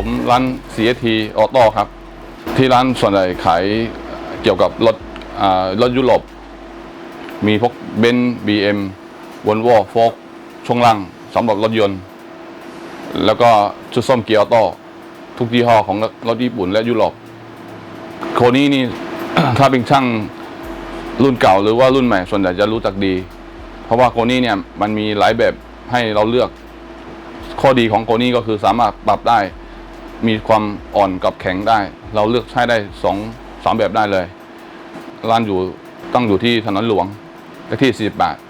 ผมร้าน CST Auto ครับ ที่ร้านส่วนใหญ่ขายเกี่ยวกับรถรถยุโรปมีพวกเบนซ์บีเอ็มวอลโว่โฟกช่วงล่างสำหรับรถยนต์ แล้วก็ชุดส้มเกียร์ออโต้ทุกยี่ห้อของรถญี่ปุ่นและยุโรปโคนี้นี่ถ้าเป็นช่างรุ่นเก่าหรือว่ารุ่นใหม่ส่วนใหญ่จะรู้จักดี เพราะว่าโคนี้เนี่ยมันมีหลายแบบให้เราเลือก ข้อดีของโคนี้ก็คือสามารถปรับได้ มีความอ่อนกับแข็งได้ เราเลือกใช้ได้สองสามแบบได้เลย ร้านอยู่ตั้งอยู่ที่ถนนหลวงเลขที่48